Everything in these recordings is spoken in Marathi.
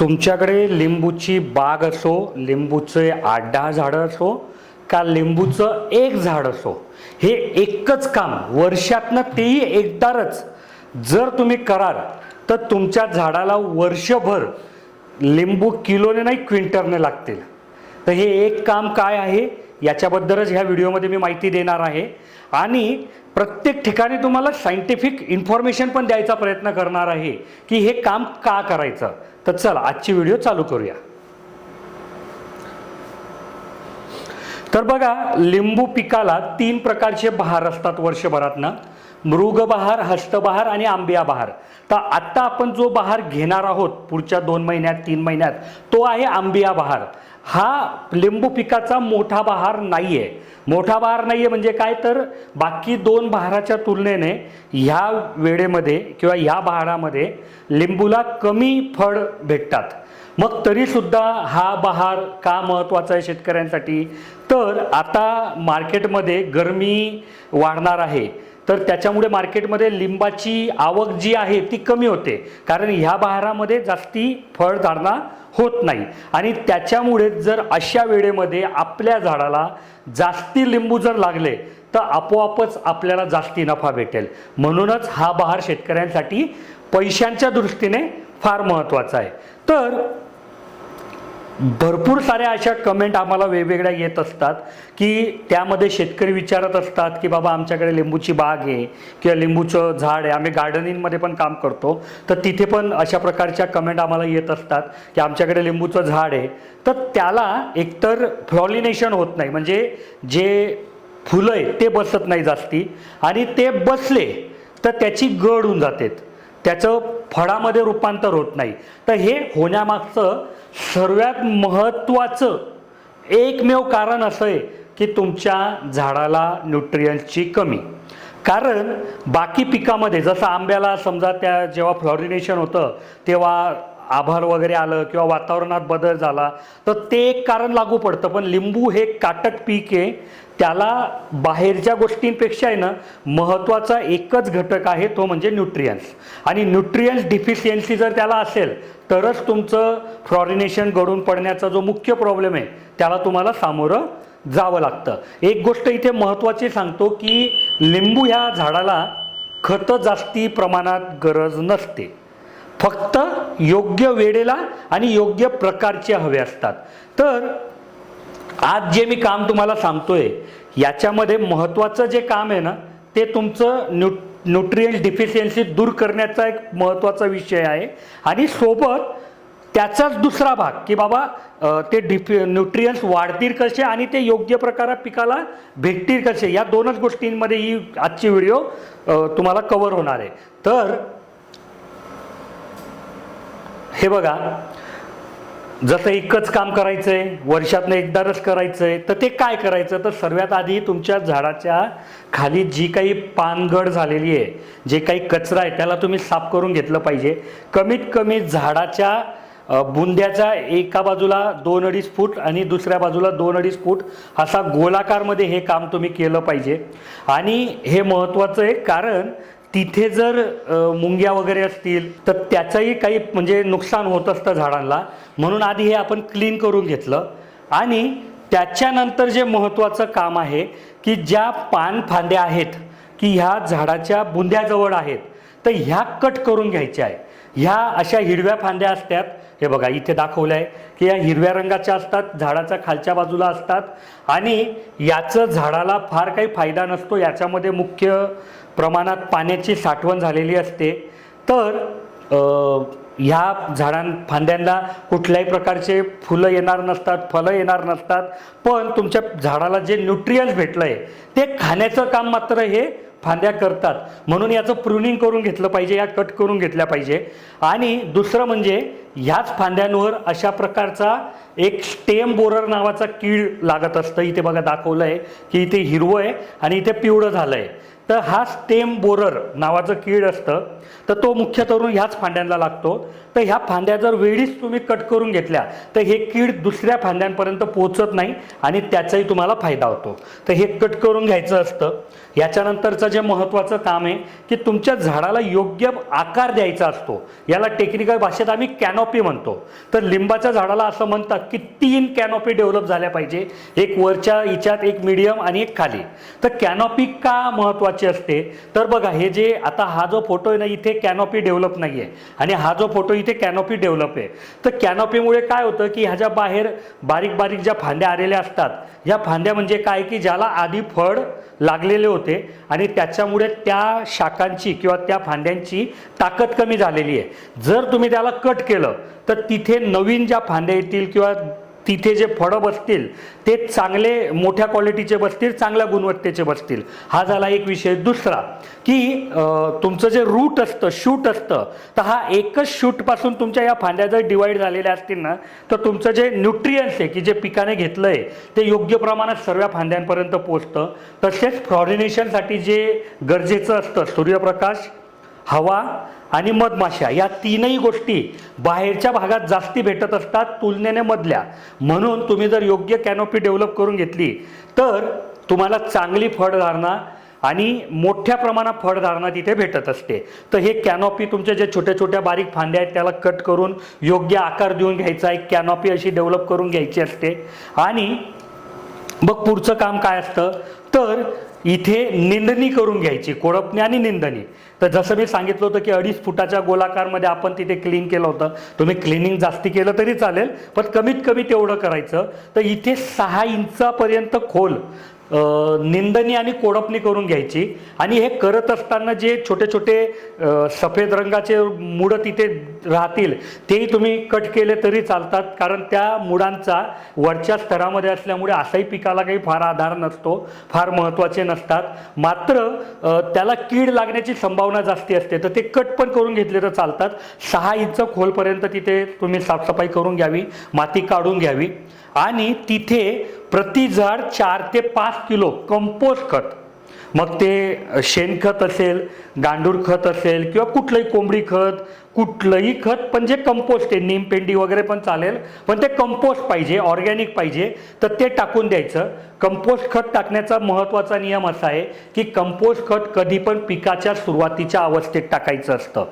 तुमच्याकडे लिंबूची बाग असो लिंबूचे आठ दहा झाडं असो का लिंबूचं एक झाड असो हे एकच काम वर्षातनं तेही एकदारच. जर तुम्ही कराल तर तुमच्या झाडाला वर्षभर लिंबू किलोने नाही क्विंटरने लागतील. तर हे एक काम काय आहे? याच्याबद्दलच ह्या व्हिडिओमध्ये मी माहिती देणार आहे. आणि प्रत्येक ठिकाणी तुम्हाला सायंटिफिक इन्फॉर्मेशन पण द्यायचा प्रयत्न करणार आहे की हे काम का करायचं. तर चला आजची व्हिडिओ चालू करूया. तर बघा लिंबू पिकाला तीन प्रकारचे बहार असतात वर्षभरातनं. मृग बहार हस्तबहार आणि आंबिया बहार तर आत्ता आपण जो बहार घेणार आहोत पुढच्या दोन महिन्यात तीन महिन्यात तो आहे आंबिया बहार हा लिंबू पिकाचा मोठा बहार नाही आहे मोठा बहार नाही आहे म्हणजे काय तर बाकी दोन बहाराच्या तुलनेने ह्या वेळेमध्ये किंवा ह्या बहारामध्ये लिंबूला कमी फळ भेटतात. मग तरीसुद्धा हा बहार का महत्त्वाचा आहे शेतकऱ्यांसाठी? तर आता मार्केटमध्ये गरमी वाढणार आहे. तर त्याच्यामुळे मार्केटमध्ये लिंबाची आवक जी आहे ती कमी होते. कारण ह्या बहारामध्ये जास्ती फळधारणा होत नाही. आणि त्याच्यामुळे जर अशा वेळेमध्ये आपल्या झाडाला जास्ती लिंबू जर लागले तर आपोआपच आपल्याला जास्ती नफा भेटेल. म्हणूनच हा बहार शेतकऱ्यांसाठी पैशांच्या दृष्टीने फार महत्त्वाचा आहे. तर भरपूर साऱ्या अशा कमेंट आम्हाला वेगवेगळ्या येत असतात की त्यामध्ये शेतकरी विचारत असतात की बाबा आमच्याकडे लिंबूची बाग आहे किंवा लिंबूचं झाड आहे. आम्ही गार्डनिंगमध्ये पण काम करतो. तर तिथे पण अशा प्रकारच्या कमेंट आम्हाला येत असतात की आमच्याकडे लिंबूचं झाड आहे. तर त्याला एकतर फ्लॉलिनेशन होत नाही. म्हणजे जे फुलं आहे ते बसत नाही जास्ती. आणि ते बसले तर त्याची गड होऊन जाते त्याचं फळामध्ये रूपांतर होत नाही. तर हे होण्यामागचं सर्वात महत्त्वाचं एकमेव कारण असं आहे की तुमच्या झाडाला न्यूट्रियन्सची कमी. कारण बाकी पिकामध्ये जसं आंब्याला समजा त्या जेव्हा फ्लॉरिनेशन होतं तेव्हा आभार वगैरे आलं किंवा वातावरणात बदल झाला तर ते एक कारण लागू पडतं. पण लिंबू हे काटक पीक आहे त्याला बाहेरच्या गोष्टींपेक्षा आहे ना महत्त्वाचा एकच घटक आहे तो म्हणजे न्यूट्रियन्स आणि न्यूट्रियन्स डिफिशियन्सी जर त्याला असेल तरच तुमचं फ्लॉरिनेशन गळून पडण्याचा जो मुख्य प्रॉब्लेम आहे त्याला तुम्हाला सामोरं जावं लागतं. एक गोष्ट इथे महत्त्वाची सांगतो की लिंबू ह्या झाडाला खतं जास्ती प्रमाणात गरज नसते. फक्त योग्य वेळेला आणि योग्य प्रकारचे हवे असतात. तर आज जे मी काम तुम्हाला सांगतोय याच्यामध्ये महत्त्वाचं जे काम आहे ना ते तुमचं न्यू न्यूट्रियन्स डिफिशियन्सी दूर करण्याचा एक महत्त्वाचा विषय आहे. आणि सोबत त्याचाच दुसरा भाग की बाबा ते डिफि न्यूट्रियन्स वाढतील कसे आणि ते योग्य प्रकारात पिकाला भेटतील कसे या दोनच गोष्टींमध्ये ही आजची व्हिडिओ तुम्हाला कवर होणार आहे. तर हे बघा जसं एकच काम करायचं आहे वर्षातनं एकदाच करायचं आहे तर ते काय करायचं? तर सर्वात आधी तुमच्या झाडाच्या खाली जी काही पानगड झालेली आहे जे काही कचरा आहे त्याला तुम्ही साफ करून घेतलं पाहिजे. कमीत कमी झाडाच्या बुंद्याच्या बुंद्याचा एका बाजूला दोन अडीच फूट आणि दुसऱ्या बाजूला दोन अडीच फूट असा गोलाकारमध्ये हे काम तुम्ही केलं पाहिजे. आणि हे महत्त्वाचं आहे कारण तिथे जर मुंग्या वगैरे असतील तर त्याचंही काही म्हणजे नुकसान होत असतं झाडांना. म्हणून आधी हे आपण क्लीन करून घेतलं. आणि त्याच्यानंतर जे महत्त्वाचं काम आहे की ज्या पानफांद्या आहेत की ह्या झाडाच्या बुंद्याजवळ आहेत तर ह्या कट करून घ्यायच्या आहे. ह्या अशा हिरव्या फांद्या असतात. हे बघा इथे दाखवलं आहे की या हिरव्या रंगाच्या असतात झाडाच्या खालच्या बाजूला असतात. आणि याचं झाडाला फार काही फायदा नसतो. याच्यामध्ये मुख्य प्रमाणात पाण्याची साठवण झालेली असते. तर ह्या झाडां फांद्यांना कुठल्याही प्रकारचे फुलं येणार नसतात फळं येणार नसतात. पण तुमच्या झाडाला जे न्यूट्रियन्स भेटलं आहे ते खाण्याचं काम मात्र हे फांद्या करतात. म्हणून याचं प्रुनिंग करून घेतलं पाहिजे या कट करून घेतल्या पाहिजे. आणि दुसरं म्हणजे ह्याच फांद्यांवर अशा प्रकारचा एक स्टेम बोरर नावाचा कीड लागत असतं. इथे बघा दाखवलं आहे की इथे हिरवं आहे आणि इथे पिवळं झालं आहे तर हा स्टेम बोरर नावाचं कीड असतं. तर तो मुख्य तरुण ह्याच फांद्यांना लागतो. तर ह्या फांद्या जर वेळीच तुम्ही कट करून घेतल्या तर हे कीड दुसऱ्या फांद्यांपर्यंत पोहोचत नाही आणि त्याचाही तुम्हाला फायदा होतो. तर हे कट करून घ्यायचं असतं. याच्यानंतरचं जे महत्त्वाचं काम आहे की तुमच्या झाडाला योग्य आकार द्यायचा असतो. याला टेक्निकल भाषेत आम्ही कॅनॉपी म्हणतो. तर लिंबाच्या झाडाला असं म्हणतात की तीन कॅनॉपी डेव्हलप झाल्या पाहिजे. एक वरच्या हिच्यात एक मिडियम आणि एक खाली. तर कॅनॉपी का महत्त्वाची असते? तर बघा हे जे आता हा जो फोटो आहे ना इथे कॅनॉपी डेव्हलप नाही आहे आणि हा जो फोटो इथे कॅनॉपी डेव्हलप आहे. तर कॅनॉपीमुळे काय होतं की ह्याच्या बाहेर बारीक बारीक ज्या फांद्या आलेल्या असतात ह्या फांद्या म्हणजे काय की ज्याला आधी फळ लागलेले होते आणि त्याच्यामुळे त्या शाखांची किंवा त्या फांद्यांची ताकद कमी झालेली आहे. जर तुम्ही त्याला कट केलं तर तिथे नवीन ज्या फांद्या येतील किंवा तिथे जे फळं बसतील ते चांगले मोठ्या क्वालिटीचे बसतील चांगल्या गुणवत्तेचे बसतील. हा झाला एक विषय. दुसरा की तुमचं जे रूट असतं शूट असतं तर हा एकच शूटपासून तुमच्या या फांद्या जर डिवाईड झालेल्या असतील ना तर तुमचं जे न्यूट्रियन्स आहे की जे पिकाने घेतलं आहे ते योग्य प्रमाणात सर्व फांद्यांपर्यंत पोचतं तसेच फ्लॉरिनेशनसाठी जे गरजेचं असतं सूर्यप्रकाश हवा आणि मधमाशा या तीनही गोष्टी बाहेरच्या भागात जास्ती भेटत असतात तुलनेने मधल्या. म्हणून तुम्ही जर योग्य कॅनोपी डेव्हलप करून घेतली तर तुम्हाला चांगली फळधारणा आणि मोठ्या प्रमाणात फळधारणा तिथे भेटत असते. तर हे कॅनॉपी तुमच्या जे छोट्या छोट्या बारीक फांद्या आहेत त्याला कट करून योग्य आकार देऊन घ्यायचा एक कॅनॉपी अशी डेव्हलप करून घ्यायची असते. आणि मग पुढचं काम काय असतं? तर इथे निंदणी करून घ्यायची कोळपणी आणि निंदणी. तर जसं मी सांगितलं होतं की अडीच फुटाच्या गोलाकारमध्ये आपण तिथे क्लीन केलं होतं. तुम्ही क्लिनिंग जास्ती केलं तरी चालेल पण कमीत कमी तेवढं करायचं. तर इथे सहा इंचापर्यंत खोल. निंदणी आणि कोडपणी करून घ्यायची. आणि हे करत असताना जे छोटे छोटे सफेद रंगाचे मुडं तिथे राहतील तेही तुम्ही कट केले तरी चालतात. कारण त्या मुडांचा वरच्या स्तरामध्ये असल्यामुळे असाही पिकाला काही फार आधार नसतो फार महत्त्वाचे नसतात. मात्र त्याला कीड लागण्याची संभावना जास्ती असते तर ते कट पण करून घेतले तर चालतात. सहा इंच खोलपर्यंत तिथे तुम्ही साफसफाई करून घ्यावी माती काढून घ्यावी. आणि तिथे प्रति झाड चार ते पाच किलो कंपोस्ट खत. मग ते शेणखत असेल गांडूळ खत असेल किंवा कुठलंही कोंबडी खत कुठलंही खत पण जे कंपोस्ट आहे नीमपेंडी वगैरे पण चालेल पण ते कंपोस्ट पाहिजे ऑर्गॅनिक पाहिजे तर ते टाकून द्यायचं. कंपोस्ट खत टाकण्याचा महत्त्वाचा नियम असा आहे की कंपोस्ट खत कधी पण पिकाच्या सुरुवातीच्या अवस्थेत टाकायचं असतं.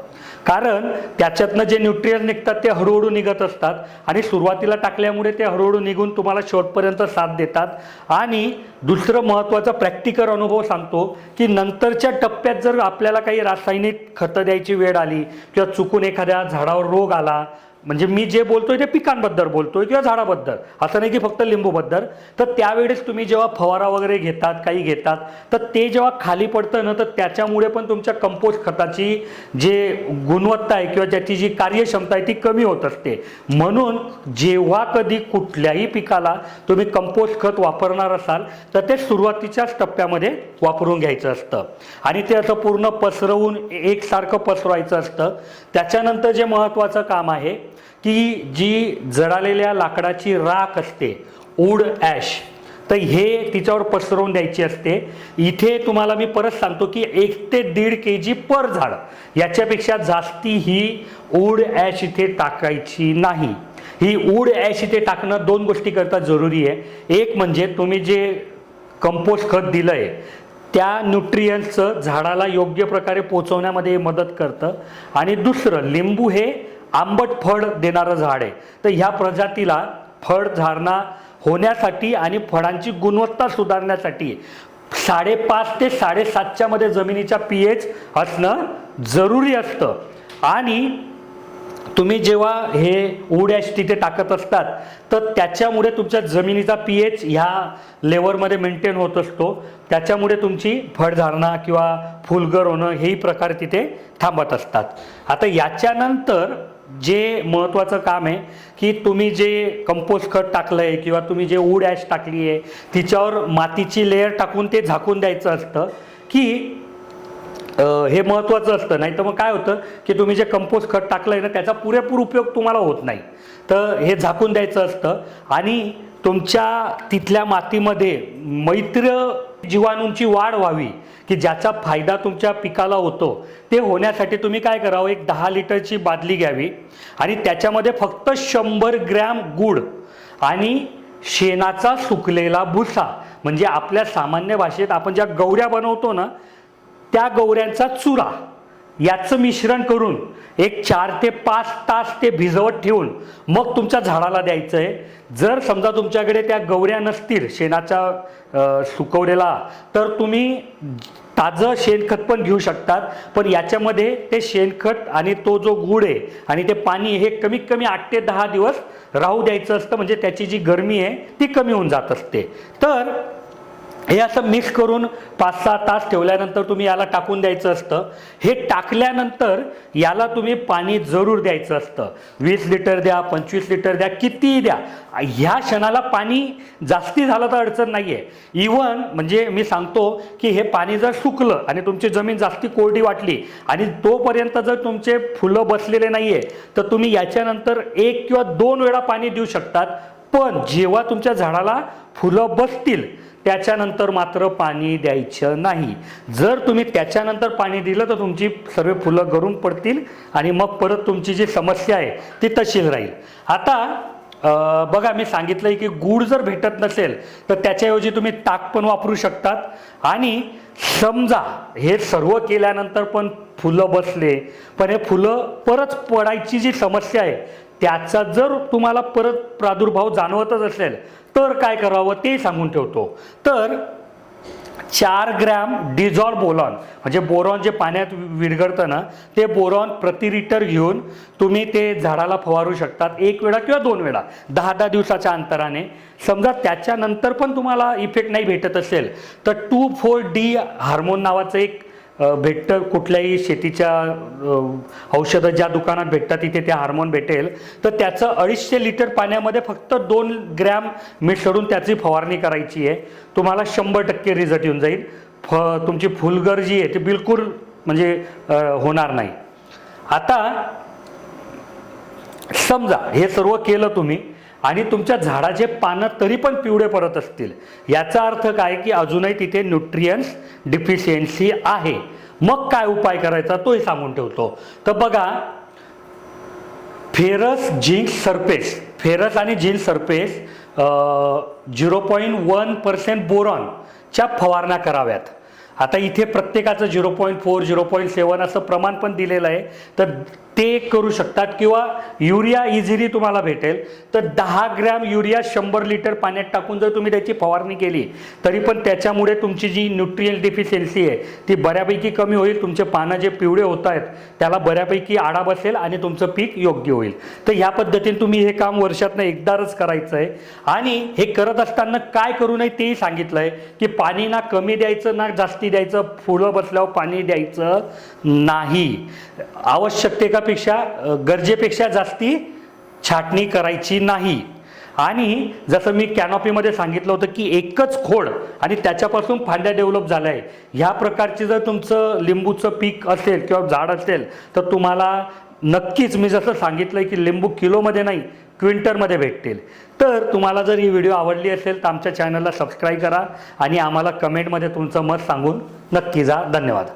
कारण त्याच्यातनं जे न्यूट्रियन निघतात ते हळूहळू निघत असतात आणि सुरुवातीला टाकल्यामुळे ते हळूहळू निघून तुम्हाला शेवटपर्यंत साथ देतात. आणि दुसरं महत्त्वाचा प्रॅक्टिकल अनुभव सांगतो की नंतरच्या टप्प्यात जर आपल्याला काही रासायनिक खतं द्यायची वेळ आली किंवा चुकून एखाद्या झाडावर रोग आला म्हणजे मी जे बोलतोय ते पिकांबद्दल बोलतोय किंवा झाडाबद्दल. असं नाही की फक्त लिंबूबद्दल. तर त्यावेळेस तुम्ही जेव्हा फवारा वगैरे घेतात काही घेतात तर ते जेव्हा खाली पडतं ना तर त्याच्यामुळे पण तुमच्या कंपोस्ट खताची जे गुणवत्ता आहे किंवा त्याची जी कार्यक्षमता आहे ती कमी होत असते. म्हणून जेव्हा कधी कुठल्याही पिकाला तुम्ही कंपोस्ट खत वापरणार असाल तर ते सुरुवातीच्याच टप्प्यामध्ये वापरून घ्यायचं असतं. आणि ते असं पूर्ण पसरवून एकसारखं पसरवायचं असतं. त्याच्यानंतर जे महत्त्वाचं काम आहे की जी जळालेल्या लाकडाची राख असते उड ॲश तर हे तिच्यावर पसरवून द्यायची असते. इथे तुम्हाला मी परत सांगतो की एक ते दीड के जी पर झाड याच्यापेक्षा जास्ती ही उड ॲश इथे टाकायची नाही. ही उड ॲश इथे टाकणं दोन गोष्टी करता जरुरी आहे. एक म्हणजे तुम्ही जे कंपोस्ट खत दिलं आहे त्या न्यूट्रियन्सचं झाडाला योग्य प्रकारे पोचवण्यामध्ये मदत करतं. आणि दुसरं लिंबू हे आंबट फळ देणारं झाड आहे. तर ह्या प्रजातीला फळ धारणा होण्यासाठी आणि फळांची गुणवत्ता सुधारण्यासाठी साडेपाच ते साडेसातच्या मध्ये जमिनीचा पी एच असणं जरुरी असतं. आणि तुम्ही जेव्हा हे उड्याश तिथे टाकत असतात तर त्याच्यामुळे तुमच्या जमिनीचा पी एच ह्या लेवलमध्ये मेंटेन होत असतो. त्याच्यामुळे तुमची फळधारणा किंवा फुलगर होणं हेही प्रकार तिथे थांबत असतात. आता याच्यानंतर जे महत्त्वाचं काम आहे की तुम्ही जे कंपोस्ट खत टाकलं आहे किंवा तुम्ही जे ऊड ॲश टाकली आहे तिच्यावर मातीची लेअर टाकून ते झाकून द्यायचं असतं की हे महत्त्वाचं असतं. नाही तर मग काय होतं की तुम्ही जे कंपोस्ट खत टाकलं आहे ना त्याचा पुरेपूर उपयोग तुम्हाला होत नाही. तर हे झाकून द्यायचं असतं आणि तुमच्या तिथल्या मातीमध्ये मैत्र जीवाणूंची वाढ व्हावी. की ज्याचा फायदा तुमच्या पिकाला होतो ते होण्यासाठी तुम्ही काय करावं? एक दहा लिटरची बादली घ्यावी आणि त्याच्यामध्ये फक्त शंभर ग्रॅम गुड आणि शेणाचा सुकलेला भुसा. म्हणजे आपल्या सामान्य भाषेत आपण ज्या गौऱ्या बनवतो ना त्या गौऱ्यांचा चुरा. याचं मिश्रण करून एक चार ते पाच तास ते भिजवत ठेवून मग तुमच्या झाडाला द्यायचं आहे जर समजा तुमच्याकडे त्या गवऱ्या नसतील शेणाचा सुकवलेला तर तुम्ही ताजं शेणखत पण घेऊ शकतात. पण याच्यामध्ये ते शेणखत आणि तो जो गुड आहे आणि ते पाणी हे कमीत कमी आठ ते दहा दिवस राहू द्यायचं असतं. म्हणजे त्याची जी गरमी आहे ती कमी होऊन जात असते. तर हे असं मिक्स करून पाच सहा तास ठेवल्यानंतर तुम्ही याला टाकून द्यायचं असतं. हे टाकल्यानंतर याला तुम्ही पाणी जरूर द्यायचं असतं. वीस लिटर द्या पंचवीस लिटर द्या कितीही द्या. ह्या क्षणाला पाणी जास्ती झालं तर अडचण नाही आहे इवन म्हणजे मी सांगतो की हे पाणी जर सुकलं आणि तुमची जमीन जास्ती कोरडी वाटली आणि तोपर्यंत जर तुमचे फुलं बसलेले नाही आहे तर तुम्ही याच्यानंतर एक किंवा दोन वेळा पाणी देऊ शकतात. पण जेव्हा तुमच्या झाडाला फुलं बसतील त्याच्यानंतर मात्र पाणी द्यायचं नाही. जर तुम्ही त्याच्यानंतर पाणी दिलं तर तुमची सर्व फुलं गरून पडतील आणि मग परत तुमची जी समस्या आहे ती तशीच राहील. आता बघा मी सांगितलं आहे की गूळ जर भेटत नसेल तर त्याच्याऐवजी तुम्ही ताक पण वापरू शकतात. आणि समजा हे सर्व केल्यानंतर पण फुलं बसले पण हे फुलं परत पडायची जी समस्या आहे त्याचा जर तुम्हाला परत प्रादुर्भाव जाणवतच असेल तर काय करावं ते सांगून ठेवतो. तर चार ग्रॅम डिझॉल बोरॉन म्हणजे बोरॉन जे पाण्यात विरघळतं ना ते बोरॉन प्रति लिटर घेऊन तुम्ही ते झाडाला फवारू शकतात एक वेळा किंवा दोन वेळा दहा दहा दिवसाच्या अंतराने. समजा त्याच्यानंतर पण तुम्हाला इफेक्ट नाही भेटत असेल तर टू फोर डी हार्मोन नावाचं एक भेटतं कुठल्याही शेतीच्या औषधं ज्या दुकानात भेटतात तिथे ते हार्मोन भेटेल. तर त्याचं अडीचशे लिटर पाण्यामध्ये फक्त दोन ग्रॅम मिसळून त्याची फवारणी करायची आहे. तुम्हाला शंभर टक्के रिझल्ट येऊन जाईल. फ तुमची फुलगर जी आहे ती बिलकुल म्हणजे होणार नाही. आता समजा हे सर्व केलं तुम्ही आणि तुमच्या झाडाचे पानं तरी पण पिवळे पडत असतील. याचा अर्थ काय की अजूनही तिथे न्यूट्रियन्स डिफिशियन्सी आहे. मग काय उपाय करायचा तोही सांगून ठेवतो. तर बघा फेरस जिंक सरफेस फेरस आणि zinc surface zero point one percent बोरॉनच्या फवारण्या कराव्यात. आता इथे प्रत्येकाचं zero point four zero point seven असं प्रमाण पण दिलेलं आहे. तर ते करू शकतात किंवा युरिया इझिली तुम्हाला भेटेल. तर दहा ग्रॅम युरिया शंभर लिटर पाण्यात टाकून जर तुम्ही त्याची फवारणी केली तरी पण त्याच्यामुळे तुमची जी न्यूट्रियल डिफिशियन्सी आहे ती बऱ्यापैकी कमी होईल. तुमचे पानं जे पिवळे होत आहेत त्याला बऱ्यापैकी आडा बसेल आणि तुमचं पीक योग्य होईल. तर ह्या पद्धतीने तुम्ही हे काम वर्षातनं एकदाच करायचं आहे आणि हे करत असताना काय करू नये तेही सांगितलं आहे की पाणी ना कमी द्यायचं ना जास्ती द्यायचं फुलं बसल्यावर पाणी द्यायचं नाही. आवश्यकतेपेक्षा अ, गरजेपेक्षा जास्ती छाटणी करायची नाही. आणि जसं मी कॅनॉपीमध्ये सांगितलं होतं की एकच खोड आणि त्याच्यापासून फांद्या डेव्हलप झाल्या आहे ह्या प्रकारचे जर तुमचं लिंबूचं पीक असेल किंवा झाड असेल तर तुम्हाला नक्कीच मी जसं सांगितलं की लिंबू किलोमध्ये नाही क्विंटरमध्ये भेटतील. तर तुम्हाला जर ही व्हिडिओ आवडली असेल तर आमच्या चॅनलला सबस्क्राईब करा आणि आम्हाला कमेंटमध्ये तुमचं मत सांगून नक्की जा. धन्यवाद.